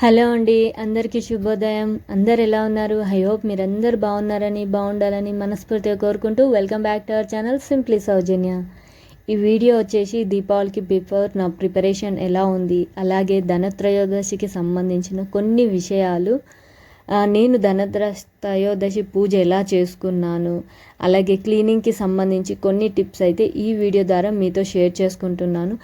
Hello అండి అందరికీ శుభోదయం. అందరు ఎలా ఉన్నారు? ఐ హోప్ మీరందరూ బాగున్నారని బాగుండాలని మనస్ఫూర్తిగా కోరుకుంటూ welcome back to our channel simply Sowjanya. ఈ వీడియో వచ్చేసి దీపావళికి బిఫోర్ నా ప్రిపరేషన్ ఎలా ఉంది అలాగే ధనత్రయోదశికి సంబంధించిన కొన్ని విషయాలు. నేను ధనత్రయోదశి త్రయోదశి పూజ ఎలా చేసుకున్నాను అలాగే క్లీనింగ్కి సంబంధించి కొన్ని టిప్స్ అయితే ఈ వీడియో ద్వారా మీతో షేర్ చేసుకుంటున్నాను.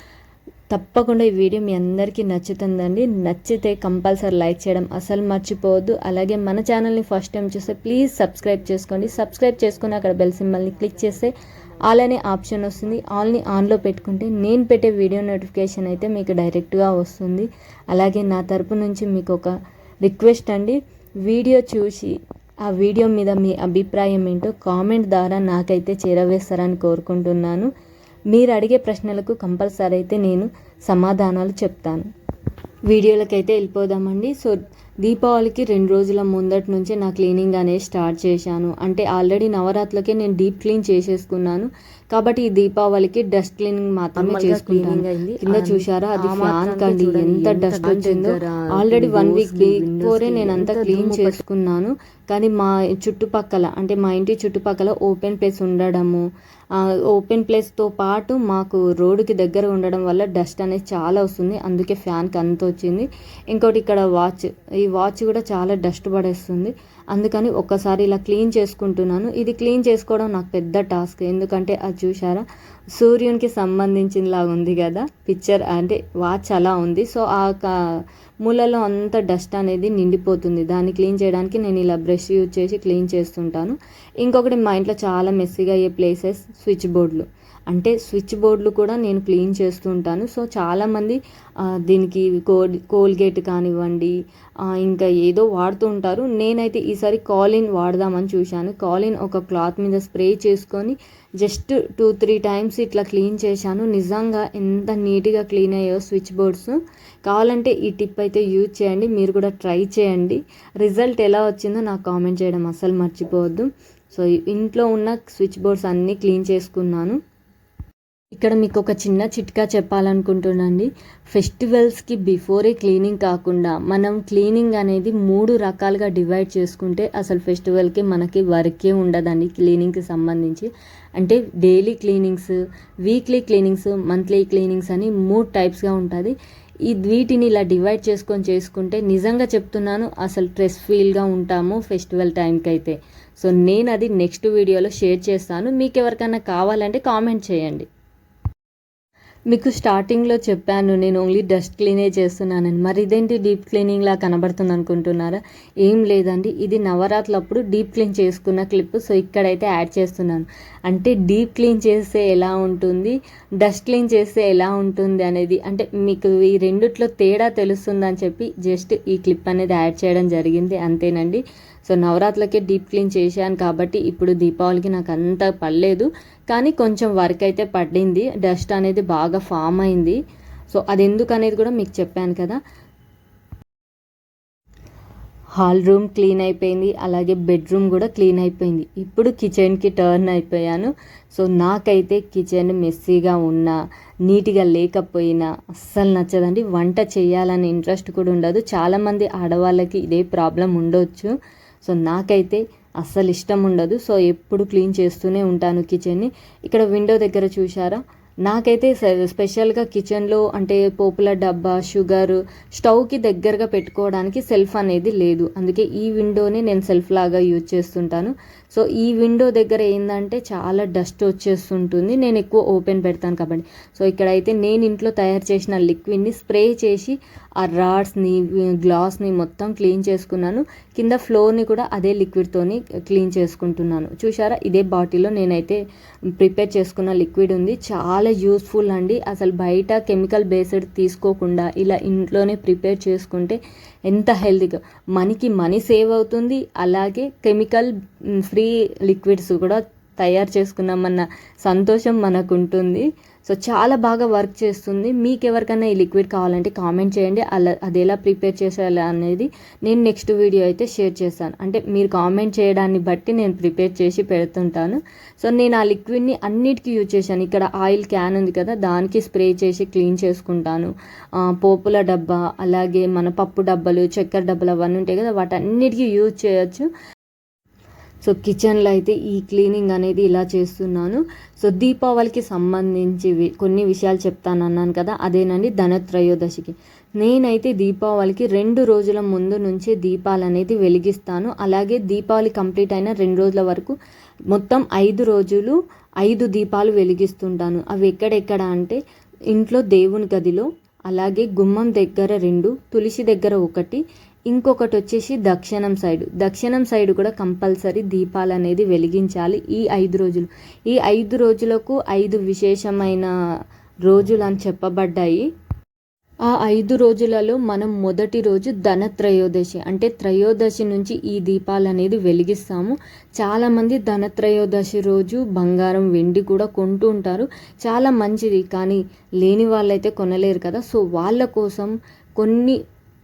తప్పకుండా ఈ వీడియో మీ అందరికీ నచ్చుతుందండి. నచ్చితే కంపల్సరీ లైక్ చేయడం అసలు మర్చిపోవద్దు. అలాగే మన ఛానల్ని ఫస్ట్ టైం చూస్తే ప్లీజ్ సబ్స్క్రైబ్ చేసుకోండి. సబ్స్క్రైబ్ చేసుకుని అక్కడ బెల్ సింబల్ని క్లిక్ చేస్తే ఆల్ అనే ఆప్షన్ వస్తుంది. ఆల్ని ఆన్లో పెట్టుకుంటే నేను పెట్టే వీడియో నోటిఫికేషన్ అయితే మీకు డైరెక్ట్గా వస్తుంది. అలాగే నా తరపు నుంచి మీకు ఒక రిక్వెస్ట్ అండి. వీడియో చూసి ఆ వీడియో మీద మీ అభిప్రాయం ఏంటో కామెంట్ ద్వారా నాకైతే చేరవేస్తారని కోరుకుంటున్నాను. మీరు అడిగే ప్రశ్నలకు కంపల్సరీ అయితే నేను సమాధానాలు చెప్తాను. వీడియోలకైతే వెళ్ళిపోదామండి. సో దీపావళికి రెండు రోజుల ముందటి నుంచి నా క్లీనింగ్ అనేది స్టార్ట్ చేశాను. అంటే ఆల్రెడీ నవరాత్రులకే నేను డీప్ క్లీన్ చేసేసుకున్నాను. కాబట్టి ఈ దీపావళికి డస్ట్ క్లీనింగ్ మాత్రమే చేసుకుంటాను. కింద చూసారా అది ఫ్యాన్ కండి. ఎంత డస్ట్ వచ్చిందో ఆల్రెడీ వన్ వీక్ బిఫోరే నేను అంతా క్లీన్ చేసుకున్నాను. కానీ మా చుట్టుపక్కల అంటే మా ఇంటి చుట్టుపక్కల ఓపెన్ ప్లేస్ ఉండడము ఓపెన్ ప్లేస్తో పాటు మాకు రోడ్డుకి దగ్గర ఉండడం వల్ల డస్ట్ అనేది చాలా వస్తుంది. అందుకే ఫ్యాన్కి అంత వచ్చింది. ఇంకోటి ఇక్కడ వాచ్ ఈ వాచ్ కూడా చాలా డస్ట్ పడేస్తుంది. అందుకని ఒక్కసారి ఇలా క్లీన్ చేసుకుంటున్నాను. ఇది క్లీన్ చేసుకోవడం నాకు పెద్ద టాస్క్. ఎందుకంటే అది చూసారా సూర్యునికి సంబంధించినలాగా ఉంది కదా. పిక్చర్ అంటే వాచ్ అలా ఉంది. సో ఆ క- మూలలో అంత డస్ట్ అనేది నిండిపోతుంది. దాన్ని క్లీన్ చేయడానికి నేను ఇలా బ్రష్ యూజ్ చేసి క్లీన్ చేస్తుంటాను. ఇంకొకటి మా ఇంట్లో చాలా మెస్సీగా అయ్యే ప్లేసెస్ స్విచ్ బోర్డులు అంటే స్విచ్ బోర్డులు కూడా నేను క్లీన్ చేస్తూ ఉంటాను. సో చాలామంది దీనికి కోల్ కోల్గేట్ కానివ్వండి ఇంకా ఏదో వాడుతూ ఉంటారు. నేనైతే ఈసారి కాలిన్ వాడదామని చూశాను. కాలిన్ ఒక క్లాత్ మీద స్ప్రే చేసుకొని జస్ట్ టూ త్రీ టైమ్స్ ఇట్లా క్లీన్ చేశాను. నిజంగా ఎంత నీట్గా క్లీన్ అయ్యాయో స్విచ్ బోర్డ్స్. కావాలంటే ఈ టిప్ అయితే యూజ్ చేయండి. మీరు కూడా ట్రై చేయండి. రిజల్ట్ ఎలా వచ్చిందో నాకు కామెంట్ చేయడం అస్సలు మర్చిపోవద్దు. సో ఇంట్లో ఉన్న స్విచ్ బోర్డ్స్ అన్నీ క్లీన్ చేసుకున్నాను. ఇక్కడ మీకు ఒక చిన్న చిట్కా చెప్పాలనుకుంటున్నాండి ఫెస్టివల్స్కి బిఫోరే క్లీనింగ్ కాకుండా మనం క్లీనింగ్ అనేది మూడు రకాలుగా డివైడ్ చేసుకుంటే అసలు ఫెస్టివల్కి మనకి వర్కే ఉండదండి క్లీనింగ్కి సంబంధించి. అంటే daily cleanings weekly cleanings monthly cleanings అని మూడు టైప్స్గా ఉంటుంది. ఈ వీటిని ఇలా డివైడ్ చేసుకొని చేసుకుంటే నిజంగా చెప్తున్నాను అసలు స్ట్రెస్ ఫీల్గా ఉంటాము ఫెస్టివల్ టైంకి అయితే సో నేను అది నెక్స్ట్ వీడియోలో షేర్ చేస్తాను. మీకు ఎవరికైనా కావాలంటే కామెంట్ చేయండి. మీకు స్టార్టింగ్లో చెప్పాను నేను ఓన్లీ డస్ట్ క్లీనే చేస్తున్నానని మరి ఇదేంటి డీప్ క్లీనింగ్ లా కనబడుతుంది అనుకుంటున్నారా? ఏం లేదండి ఇది నవరాత్రులప్పుడు డీప్ క్లీన్ చేసుకున్న క్లిప్ సో ఇక్కడైతే యాడ్ చేస్తున్నాను. అంటే డీప్ క్లీన్ చేస్తే ఎలా ఉంటుంది డస్ట్ క్లీన్ చేస్తే ఎలా ఉంటుంది అనేది అంటే మీకు ఈ రెండిట్లో తేడా తెలుస్తుందని చెప్పి జస్ట్ ఈ క్లిప్ అనేది యాడ్ చేయడం జరిగింది అంతేనండి. సో నవరాత్రులకే డీప్ క్లీన్ చేశాను కాబట్టి ఇప్పుడు దీపావళికి నాకు అంత పడలేదు. కానీ కొంచెం వర్క్ అయితే పడింది. డస్ట్ అనేది బాగా ఫామ్ అయింది. సో అది ఎందుకు అనేది కూడా మీకు చెప్పాను కదా. హాల్ రూమ్ క్లీన్ అయిపోయింది. అలాగే బెడ్రూమ్ కూడా క్లీన్ అయిపోయింది. ఇప్పుడు కిచెన్కి టర్న్ అయిపోయాను. సో నాకైతే కిచెన్ మెస్సీగా ఉన్నా నీట్గా లేకపోయినా అస్సలు నచ్చదండి. వంట చేయాలని ఇంట్రెస్ట్ కూడా ఉండదు. చాలామంది ఆడవాళ్ళకి ఇదే ప్రాబ్లం ఉండొచ్చు. సో నాకైతే అస్సలు ఇష్టం ఉండదు. సో ఎప్పుడు క్లీన్ చేస్తూనే ఉంటాను కిచెన్ని. ఇక్కడ విండో దగ్గర చూసారా నాకైతే స్పెషల్గా కిచెన్లో అంటే పోపుల డబ్బా షుగర్ స్టవ్కి దగ్గరగా పెట్టుకోవడానికి సెల్ఫ్ అనేది లేదు. అందుకే ఈ విండోని నేను సెల్ఫ్ లాగా యూజ్ చేస్తుంటాను. సో ఈ విండో దగ్గర ఏంటంటే చాలా డస్ట్ వచ్చేస్తుంటుంది. నేను ఎక్కువ ఓపెన్ పెడతాను కాబట్టి. సో ఇక్కడైతే నేను ఇంట్లో తయారు చేసిన లిక్విడ్ని స్ప్రే చేసి ఆ రాడ్స్ని గ్లాస్ని మొత్తం క్లీన్ చేసుకున్నాను. కింద ఫ్లోర్ని కూడా అదే లిక్విడ్తోని క్లీన్ చేసుకుంటున్నాను. చూసారా ఇదే బాటిల్లో నేనైతే ప్రిపేర్ చేసుకున్న లిక్విడ్ ఉంది. చాలా యూస్ఫుల్ అండి. అసలు బయట కెమికల్ బేస్డ్ తీసుకోకుండా ఇలా ఇంట్లోనే ప్రిపేర్ చేసుకుంటే ఎంత హెల్తీగా మనకి మనీ సేవ్ అవుతుంది. అలాగే కెమికల్ ఫ్రీ లిక్విడ్స్ కూడా తయారు చేసుకున్నామన్న సంతోషం మనకు ఉంటుంది సో చాలా బాగా వర్క్ చేస్తుంది. మీకు ఎవరికైనా ఈ లిక్విడ్ కావాలంటే కామెంట్ చేయండి. అలా అది ఎలా ప్రిపేర్ చేసేయాలి అనేది నేను నెక్స్ట్ వీడియో అయితే షేర్ చేస్తాను అంటే మీరు కామెంట్ చేయడాన్ని బట్టి నేను ప్రిపేర్ చేసి పెడుతుంటాను. సో నేను ఆ లిక్విడ్ని అన్నిటికీ యూజ్ చేశాను. ఇక్కడ ఆయిల్ క్యాన్ ఉంది కదా దానికి స్ప్రే చేసి క్లీన్ చేసుకుంటాను. పోపుల డబ్బా అలాగే మన పప్పు డబ్బాలు చక్కెర డబ్బాలు అవన్నీ ఉంటాయి కదా వాటన్నిటికీ యూజ్ చేయొచ్చు. సో కిచెన్లో అయితే ఈ క్లీనింగ్ అనేది ఇలా చేస్తున్నాను. సో దీపావళికి సంబంధించి వి- కొన్ని విషయాలు చెప్తాను అన్నాను కదా అదేనండి ధనత్రయోదశికి. నేనైతే దీపావళికి రెండు రోజుల ముందు నుంచే దీపాలు అనేది వెలిగిస్తాను. అలాగే దీపావళి కంప్లీట్ అయిన రెండు రోజుల వరకు మొత్తం ఐదు రోజులు ఐదు దీపాలు వెలిగిస్తుంటాను. అవి ఎక్కడెక్కడ అంటే ఇంట్లో దేవుని గదిలో అలాగే గుమ్మం దగ్గర రెండు తులసి దగ్గర ఒకటి ఇంకొకటి వచ్చేసి దక్షిణం సైడ్. దక్షిణం సైడ్ కూడా కంపల్సరీ దీపాలు అనేది వెలిగించాలి ఈ ఐదు రోజులు. ఈ ఐదు రోజులకు ఐదు విశేషమైన రోజులు అని చెప్పబడ్డాయి. ఆ ఐదు రోజులలో మనం మొదటి రోజు ధనత్రయోదశి అంటే త్రయోదశి నుంచి ఈ దీపాలు అనేది వెలిగిస్తాము. చాలామంది ధనత్రయోదశి రోజు బంగారం వెండి కూడా కొంటూ ఉంటారు. చాలా మంచిది కానీ లేని వాళ్ళైతే కొనలేరు కదా. సో వాళ్ళ కోసం కొన్ని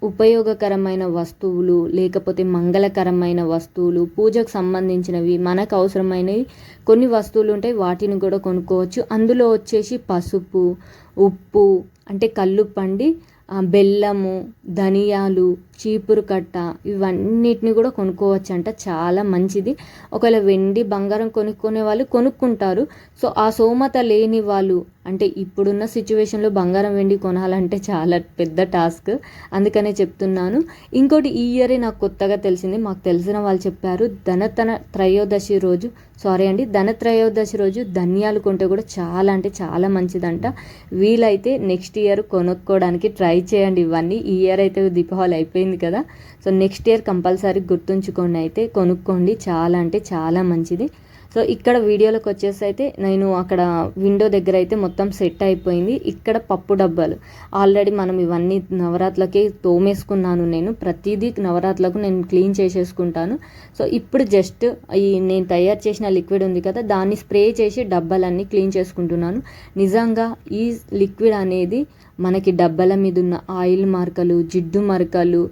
ఉపయోగకరమైన వస్తువులు లేకపోతే మంగళకరమైన వస్తువులు పూజకు సంబంధించినవి మనకు అవసరమైనవి కొన్ని వస్తువులు ఉంటాయి వాటిని కూడా కొనుక్కోవచ్చు. అందులో వచ్చేసి పసుపు ఉప్పు అంటే కల్లుప్పండి పండి బెల్లము ధనియాలు చీపురు కట్ట ఇవన్నిటిని కూడా కొనుక్కోవచ్చు అంట చాలా మంచిది. ఒకవేళ వెండి బంగారం కొనుక్కునే వాళ్ళు కొనుక్కుంటారు. సో ఆ సోమత లేని వాళ్ళు అంటే ఇప్పుడున్న సిచ్యువేషన్లో బంగారం వెండి కొనాలంటే చాలా పెద్ద టాస్క్ అందుకనే చెప్తున్నాను. ఇంకోటి ఈ ఇయరే నాకు కొత్తగా తెలిసింది. మాకు తెలిసిన వాళ్ళు చెప్పారు ధనతన త్రయోదశి రోజు సారీ అండి ధనత్రయోదశి రోజు ధనియాలు కొంటే కూడా చాలా అంటే చాలా మంచిదంట. వీలైతే నెక్స్ట్ ఇయర్ కొనుక్కోవడానికి ట్రై చేయండి. ఇవన్నీ ఈ ఇయర్ అయితే దీపావళి అయిపోయింది కదా. సో నెక్స్ట్ ఇయర్ కంపల్సరీ గుర్తుంచుకోండి అయితే కొనుక్కోండి. చాలా అంటే చాలా మంచిది. సో ఇక్కడ వీడియోలోకి వచ్చేసి అయితే నేను అక్కడ విండో దగ్గర అయితే మొత్తం సెట్ అయిపోయింది. ఇక్కడ పప్పు డబ్బాలు. ఆల్రెడీ మనం ఇవన్నీ నవరాత్రులకి తోమేసుకున్నాను నేను. ప్రతిదీ నవరాత్రులకు నేను క్లీన్ చేసేసుకుంటాను. సో ఇప్పుడు జస్ట్ ఈ నేను తయారు చేసిన లిక్విడ్ ఉంది కదా దాన్ని స్ప్రే చేసి డబ్బాలన్నీ క్లీన్ చేసుకుంటున్నాను. నిజంగా ఈ లిక్విడ్ అనేది మనకి డబ్బాల మీద ఉన్న ఆయిల్ మరకలు జిడ్డు మరకలు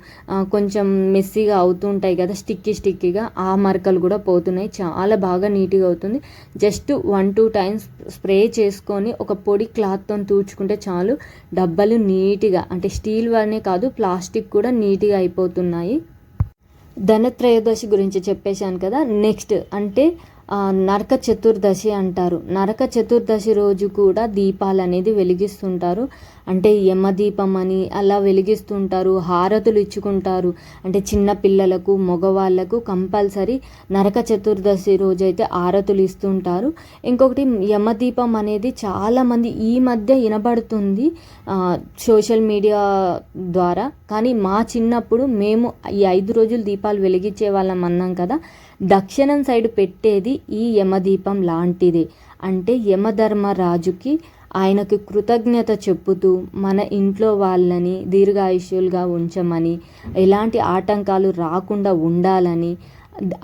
కొంచెం మెస్సీగా అవుతుంటాయి కదా స్టిక్కీ స్టిక్కీగా ఆ మరకలు కూడా పోతున్నాయి. చాలా బాగా నీట్గా అవుతుంది. Just one two times spray చేసుకొని ఒక పొడి క్లాత్తో తూడ్చుకుంటే చాలు డబ్బాలు నీట్గా అంటే స్టీల్ వనే కాదు ప్లాస్టిక్ కూడా నీట్గా అయిపోతున్నాయి. ధనత్రయోదశి గురించి చెప్పేశాను కదా నెక్స్ట్ అంటే నరక చతుర్దశి అంటారు. నరక చతుర్దశి రోజు కూడా దీపాలు అనేది వెలిగిస్తుంటారు. అంటే యమదీపం అని అలా వెలిగిస్తుంటారు. హారతులు ఇచ్చుకుంటారు. అంటే చిన్న పిల్లలకు మగవాళ్ళకు కంపల్సరీ నరక చతుర్దశి రోజు అయితే హారతులు ఇస్తుంటారు. ఇంకొకటి యమదీపం అనేది చాలామంది ఈ మధ్య వినబడుతుంది సోషల్ మీడియా ద్వారా. కానీ మా చిన్నప్పుడు మేము ఈ ఐదు రోజులు దీపాలు వెలిగించే వాళ్ళం అన్నాం కదా. దక్షిణం సైడ్ పెట్టేది ఈ యమదీపం లాంటిదే. అంటే యమధర్మరాజుకి ఆయనకు కృతజ్ఞత చెప్పుతూ మన ఇంట్లో వాళ్ళని దీర్ఘాయుష్యులుగా ఉంచమని ఎలాంటి ఆటంకాలు రాకుండా ఉండాలని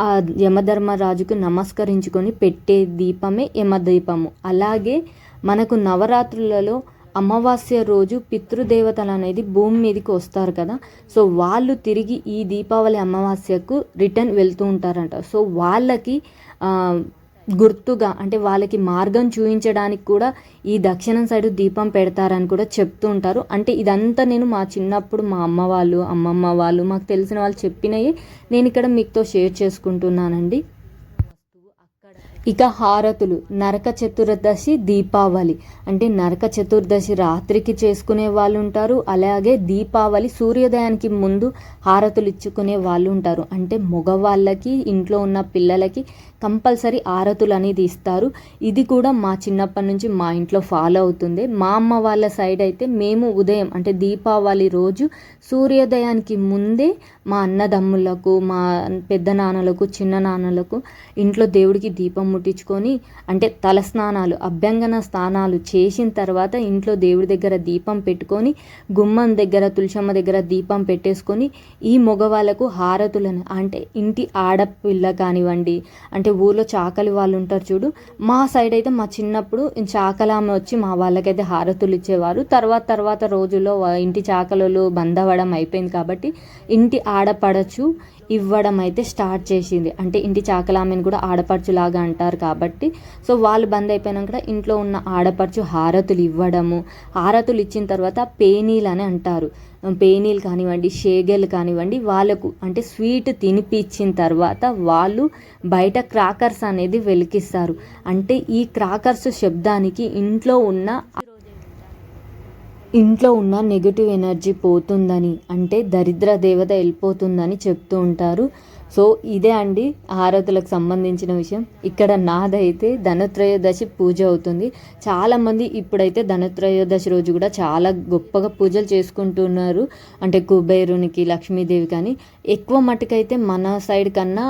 ఆ యమధర్మరాజుకు నమస్కరించుకొని పెట్టే దీపమే యమదీపము. అలాగే మనకు నవరాత్రులలో అమావాస్య రోజు పితృదేవతలు అనేది భూమి మీదకి వస్తారు కదా. సో వాళ్ళు తిరిగి ఈ దీపావళి అమావాస్యకు రిటర్న్ వెళ్తూ ఉంటారంట. సో వాళ్ళకి గుర్తుగా అంటే వాళ్ళకి మార్గం చూపించడానికి కూడా ఈ దక్షిణం సైడ్ దీపం పెడతారని కూడా చెప్తూ ఉంటారు. అంటే ఇదంతా నేను మా చిన్నప్పుడు మా అమ్మ వాళ్ళు అమ్మమ్మ వాళ్ళు మాకు తెలిసిన వాళ్ళు చెప్పినవి నేను ఇక్కడ మీతో షేర్ చేసుకుంటున్నానండి. ఇక హారతులు. నరక చతుర్దశి దీపావళి. అంటే నరక చతుర్దశి రాత్రికి చేసుకునే వాళ్ళు ఉంటారు అలాగే దీపావళి సూర్యోదయానికి ముందు హారతులు ఇచ్చుకునే వాళ్ళు ఉంటారు అంటే మగవాళ్ళకి ఇంట్లో ఉన్న పిల్లలకి కంపల్సరీ హారతులు అనేది ఇస్తారు ఇది కూడా మా చిన్నప్పటి నుంచి మా ఇంట్లో ఫాలో అవుతుంది. మా అమ్మ వాళ్ళ సైడ్ అయితే మేము ఉదయం అంటే దీపావళి రోజు సూర్యోదయానికి ముందే మా అన్నదమ్ములకు మా పెద్ద నాన్నలకు చిన్న నాన్నలకు ఇంట్లో దేవుడికి దీపం ముట్టించుకొని అంటే తల స్నానాలు అభ్యంగన స్నానాలు చేసిన తర్వాత ఇంట్లో దేవుడి దగ్గర దీపం పెట్టుకొని గుమ్మం దగ్గర తులసమ్మ దగ్గర దీపం పెట్టేసుకొని ఈ మగవాళ్ళకు హారతులను అంటే ఇంటి ఆడపిల్ల కానివ్వండి అంటే ఊర్లో చాకలి వాళ్ళు ఉంటారు చూడు. మా సైడ్ అయితే మా చిన్నప్పుడు చాకలామె వచ్చి మా వాళ్ళకైతే హారతులు ఇచ్చేవారు. తర్వాత తర్వాత రోజుల్లో ఇంటి చాకలు బందవడం అయిపోయింది కాబట్టి ఇంటి ఆడపడచ్చు ఇవ్వడం అయితే స్టార్ట్ చేసింది. అంటే ఇంటి చాకలామెను కూడా ఆడపడుచులాగా అంటారు కాబట్టి. సో వాళ్ళు బంద్ అయిపోయినాక ఇంట్లో ఉన్న ఆడపడుచు హారతులు ఇవ్వడము హారతులు ఇచ్చిన తర్వాత పేనీలు అని అంటారు. పేనీలు కానివ్వండి షేగెలు కానివ్వండి వాళ్ళకు అంటే స్వీట్ తినిపించిన తర్వాత వాళ్ళు బయట క్రాకర్స్ అనేది వెలికిస్తారు. అంటే ఈ క్రాకర్స్ శబ్దానికి ఇంట్లో ఉన్న ఇంట్లో ఉన్న నెగిటివ్ ఎనర్జీ పోతుందని అంటే దరిద్ర దేవత వెళ్ళిపోతుందని చెప్తూ ఉంటారు. సో ఇదే అండి హారతులకు సంబంధించిన విషయం. ఇక్కడ నాదైతే ధనత్రయోదశి పూజ అవుతుంది. చాలామంది ఇప్పుడైతే ధనత్రయోదశి రోజు కూడా చాలా గొప్పగా పూజలు చేసుకుంటున్నారు. అంటే కుబేరునికి లక్ష్మీదేవి కానీ. ఎక్కువ మటుకైతే మన సైడ్ కన్నా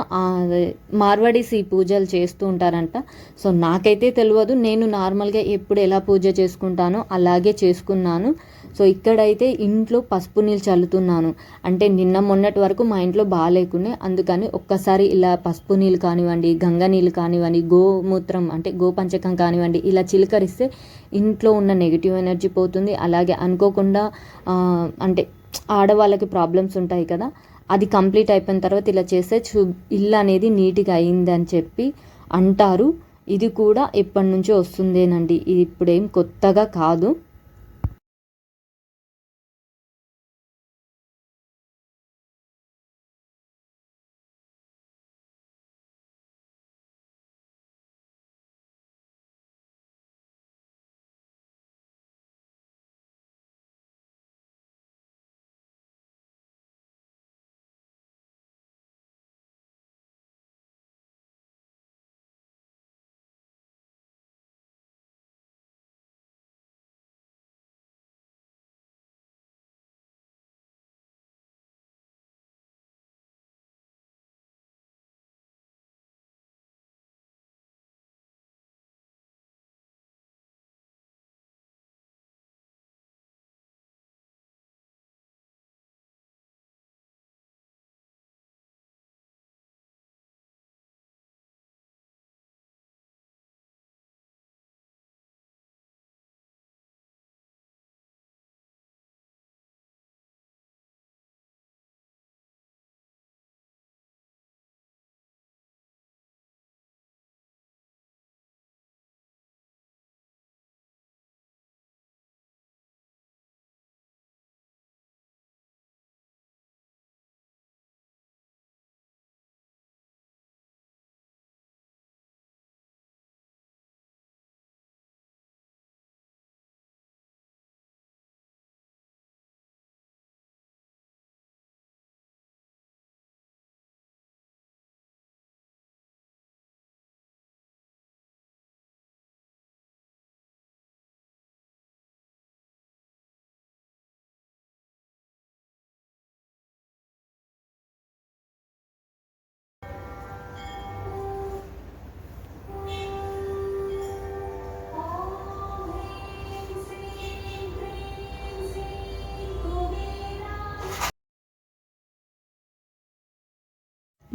మార్వాడీస్ ఈ పూజలు చేస్తూ ఉంటారంట. సో నాకైతే తెలియదు నేను నార్మల్గా ఎప్పుడు ఎలా పూజ చేసుకుంటానో అలాగే చేసుకున్నాను. సో ఇక్కడైతే ఇంట్లో పసుపు నీళ్ళు చల్లుతున్నాను. అంటే నిన్న మొన్నటి వరకు మా ఇంట్లో బాగాలేకునే అందుకని ఒక్కసారి ఇలా పసుపు నీళ్ళు కానివ్వండి గంగ నీళ్ళు కానివ్వండి గోమూత్రం అంటే గోపంచకం కానివ్వండి ఇలా చిలకరిస్తే ఇంట్లో ఉన్న నెగిటివ్ ఎనర్జీ పోతుంది. అలాగే అనుకోకుండా అంటే ఆడవాళ్ళకి ప్రాబ్లమ్స్ ఉంటాయి కదా అది కంప్లీట్ అయిపోయిన తర్వాత ఇలా చేస్తే చూ ఇల్లు అనేది నీట్గా అయిందని చెప్పి అంటారు. ఇది కూడా ఎప్పటి నుంచో వస్తుందేనండి. ఇది ఇప్పుడేం కొత్తగా కాదు.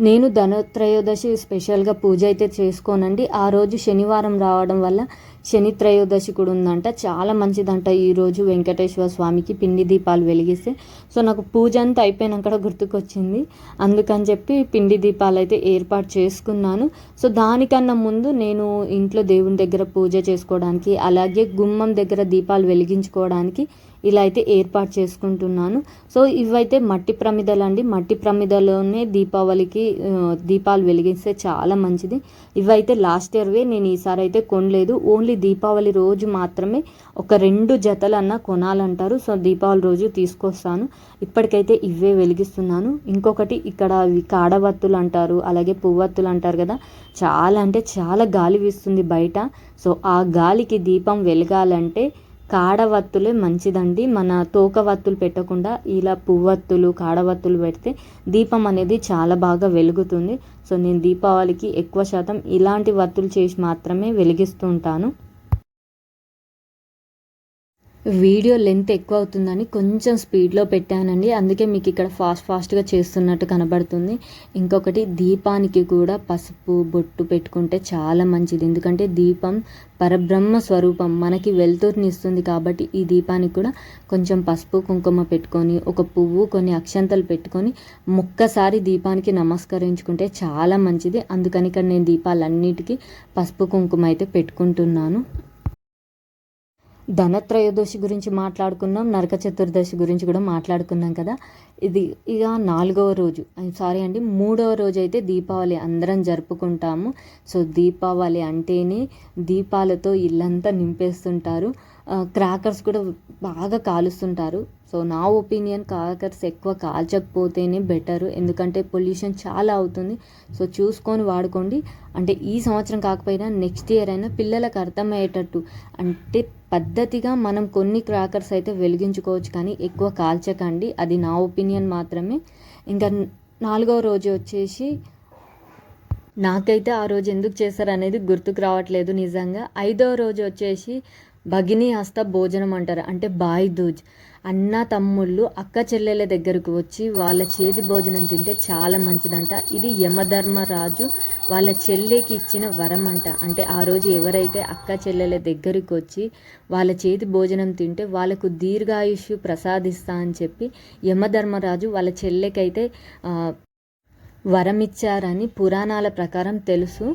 నేను ధనత్రయోదశి స్పెషల్గా పూజ అయితే చేసుకోనండి. ఆ రోజు శనివారం రావడం వల్ల శని త్రయోదశి కూడా ఉందంట. చాలా మంచిదంట ఈరోజు వెంకటేశ్వర స్వామికి పిండి దీపాలు వెలిగిస్తే. సో నాకు పూజ అంతా అయిపోయినాక గుర్తుకొచ్చింది. అందుకని చెప్పి పిండి దీపాలు అయితే ఏర్పాటు చేసుకున్నాను. సో దానికన్నా ముందు నేను ఇంట్లో దేవుని దగ్గర పూజ చేసుకోవడానికి అలాగే గుమ్మం దగ్గర దీపాలు వెలిగించుకోవడానికి ఇలా అయితే ఏర్పాటు చేసుకుంటున్నాను. సో ఇవైతే మట్టి ప్రమిదలు అండి. మట్టి ప్రమిదలోనే దీపావళికి దీపాలు వెలిగిస్తే చాలా మంచిది. ఇవైతే లాస్ట్ ఇయర్వే నేను ఈసారి అయితే కొనలేదు. ఓన్లీ దీపావళి రోజు మాత్రమే ఒక రెండు జతలన్నా కొనాలంటారు. సో దీపావళి రోజు తీసుకొస్తాను. ఇప్పటికైతే ఇవే వెలిగిస్తున్నాను. ఇంకొకటి ఇక్కడ ఇవి కాడవత్తులు అంటారు. అలాగే పువ్వత్తులు అంటారు కదా. చాలా అంటే చాలా గాలి వీస్తుంది బయట. సో ఆ గాలికి దీపం వెలగాలంటే కాడవత్తులే మంచిదండి. మన తోక వత్తులు పెట్టకుండా ఇలా పువ్వత్తులు కాడవత్తులు పెడితే దీపం అనేది చాలా బాగా వెలుగుతుంది. సో నేను దీపావళికి ఎక్కువ శాతం ఇలాంటి వత్తులు చేసి మాత్రమే వెలిగిస్తుంటాను వీడియో లెంత్ ఎక్కువ అవుతుందని కొంచెం స్పీడ్లో పెట్టానండి. అందుకే మీకు ఇక్కడ ఫాస్ట్ ఫాస్ట్గా చేస్తున్నట్టు కనబడుతుంది. ఇంకొకటి దీపానికి కూడా పసుపు బొట్టు పెట్టుకుంటే చాలా మంచిది. ఎందుకంటే దీపం పరబ్రహ్మ స్వరూపం మనకి వెలుతురుని ఇస్తుంది కాబట్టి ఈ దీపానికి కూడా కొంచెం పసుపు కుంకుమ పెట్టుకొని ఒక పువ్వు కొన్ని అక్షంతలు పెట్టుకొని ఒక్కసారి దీపానికి నమస్కరించుకుంటే చాలా మంచిది. అందుకని ఇక్కడ నేను దీపాలన్నిటికీ పసుపు కుంకుమ అయితే పెట్టుకుంటున్నాను. ధనత్రయోదశి గురించి మాట్లాడుకున్నాం నరక చతుర్దశి గురించి కూడా మాట్లాడుకున్నాం కదా. ఇది ఇక నాలుగవ రోజు. సారీ అండి మూడవ రోజు అయితే దీపావళి అందరం జరుపుకుంటాము. సో దీపావళి అంటేనే దీపాలతో ఇల్లంతా నింపేస్తుంటారు. క్రాకర్స్ కూడా బాగా కాలుస్తుంటారు. సో నా ఒపీనియన్ క్రాకర్స్ ఎక్కువ కాల్చకపోతేనే బెటరు. ఎందుకంటే పొల్యూషన్ చాలా అవుతుంది. సో చూసుకొని వాడుకోండి. అంటే ఈ సంవత్సరం కాకపోయినా నెక్స్ట్ ఇయర్ అయినా పిల్లలకు అర్థమయ్యేటట్టు. అంటే పద్ధతిగా మనం కొన్ని క్రాకర్స్ అయితే వెలిగించుకోవచ్చు కానీ ఎక్కువ కాల్చకండి. అది నా ఒపీనియన్ మాత్రమే. ఇంకా నాలుగవ రోజు వచ్చేసి నాకైతే ఆ రోజు ఎందుకు చేస్తారు అనేది గుర్తుకు రావట్లేదు నిజంగా. ఐదవ రోజు వచ్చేసి భగిని హస్త భోజనం అంటారు. అంటే బాయ్ దూజ్. అన్న తమ్ముళ్ళు అక్క చెల్లెల దగ్గరకు వచ్చి వాళ్ళ చేతి భోజనం తింటే చాలా మంచిదంట. ఇది యమధర్మరాజు వాళ్ళ చెల్లెకి ఇచ్చిన వరం అంట. అంటే ఆ రోజు ఎవరైతే అక్క చెల్లెల దగ్గరికి వచ్చి వాళ్ళ చేతి భోజనం తింటే వాళ్ళకు దీర్ఘాయుష్ ప్రసాదిస్తా అని చెప్పి యమధర్మరాజు వాళ్ళ చెల్లెకైతే వరమిచ్చారని పురాణాల ప్రకారం తెలుసు.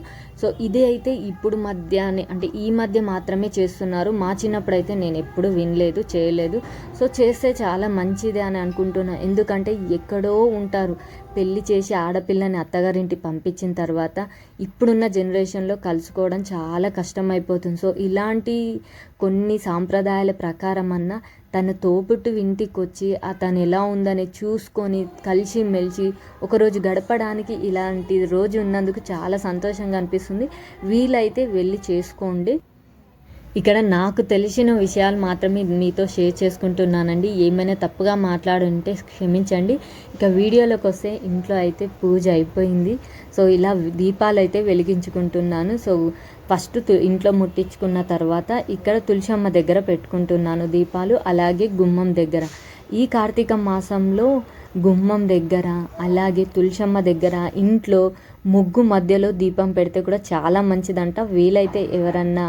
సో ఇది అయితే ఇప్పుడు మధ్యాహ్నం అంటే ఈ మధ్య మాత్రమే చేస్తున్నారు. మా చిన్నప్పుడు అయితే నేను ఎప్పుడు వినలేదు చేయలేదు. సో చేస్తే చాలా మంచిది అని అనుకుంటున్నాను ఎందుకంటే ఎక్కడో ఉంటారు. పెళ్ళి చేసి ఆడపిల్లని అత్తగారింటి పంపించిన తర్వాత ఇప్పుడున్న జనరేషన్లో కలుసుకోవడం చాలా కష్టమైపోతుంది. సో ఇలాంటి కొన్ని సాంప్రదాయాల ప్రకారం అన్నా తన తోపుట్టు ఇంటికి వచ్చి తను ఎలా ఉందని చూసుకొని కలిసి మెలిసి ఒకరోజు గడపడానికి ఇలాంటి రోజు ఉన్నందుకు చాలా సంతోషంగా అనిపిస్తుంది. వీలైతే వెళ్ళి చేసుకోండి. ఇక్కడ నాకు తెలిసిన విషయాలు మాత్రమే మీతో షేర్ చేసుకుంటున్నానండి. ఏమైనా తప్పుగా మాట్లాడుంటే క్షమించండి. ఇక వీడియోలోకి వస్తే ఇంట్లో అయితే పూజ అయిపోయింది. సో ఇలా దీపాలు అయితే వెలిగించుకుంటున్నాను. సో ఫస్ట్ ఇంట్లో ముట్టించుకున్న తర్వాత ఇక్కడ తులసమ్మ దగ్గర పెట్టుకుంటున్నాను దీపాలు. అలాగే గుమ్మం దగ్గర. ఈ కార్తీక మాసంలో గుమ్మం దగ్గర అలాగే తులసమ్మ దగ్గర ఇంట్లో ముగ్గు మధ్యలో దీపం పెడితే కూడా చాలా మంచిదంట. వీలైతే ఎవరన్నా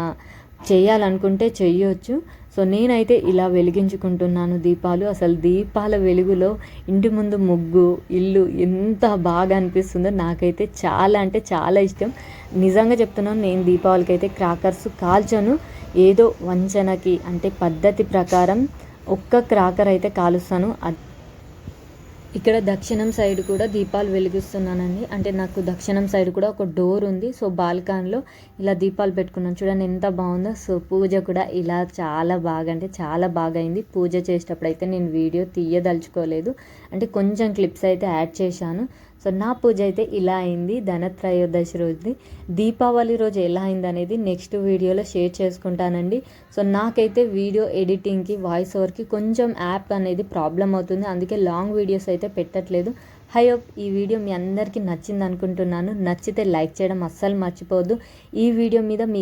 చేయాలనుకుంటే చెయ్యొచ్చు. సో నేనైతే ఇలా వెలిగించుకుంటున్నాను దీపాలు. అసలు దీపాల వెలుగులో ఇంటి ముందు ముగ్గు ఇల్లు ఎంత బాగా అనిపిస్తుందో నాకైతే చాలా అంటే చాలా ఇష్టం. నిజంగా చెప్తున్నాను నేను దీపావళికి అయితే క్రాకర్స్ కాల్చను. ఏదో వంచనకి అంటే పద్ధతి ప్రకారం ఒక్క క్రాకర్ అయితే కాలుస్తాను. ఇక్కడ దక్షిణం సైడ్ కూడా దీపాలు వెలిగిస్తున్నానండి. అంటే నాకు దక్షిణం సైడ్ కూడా ఒక డోర్ ఉంది. సో బాల్కాన్లో ఇలా దీపాలు పెట్టుకున్నాను చూడండి ఎంత బాగుందో. సో పూజ కూడా ఇలా చాలా బాగా అంటే చాలా బాగా అయింది. పూజ చేసేటప్పుడు అయితే నేను వీడియో తీయదలుచుకోలేదు. అంటే కొంచెం క్లిప్స్ అయితే యాడ్ చేశాను. సో నా పూజ అయితే ఇలా అయింది. ధనత్రయోదశి రోజుది. దీపావళి రోజు ఎలా అయింది అనేది నెక్స్ట్ వీడియోలో షేర్ చేసుకుంటానండి. సో నాకైతే వీడియో ఎడిటింగ్కి వాయిస్ ఓవర్కి కొంచెం యాప్ అనేది ప్రాబ్లం అవుతుంది. అందుకే లాంగ్ వీడియోస్ అయితే పెట్టట్లేదు. హై హోప్ ఈ వీడియో మీ అందరికీ నచ్చింది అనుకుంటున్నాను నచ్చితే లైక్ చేయడం అస్సలు మర్చిపోవద్దు. ఈ వీడియో మీద మీ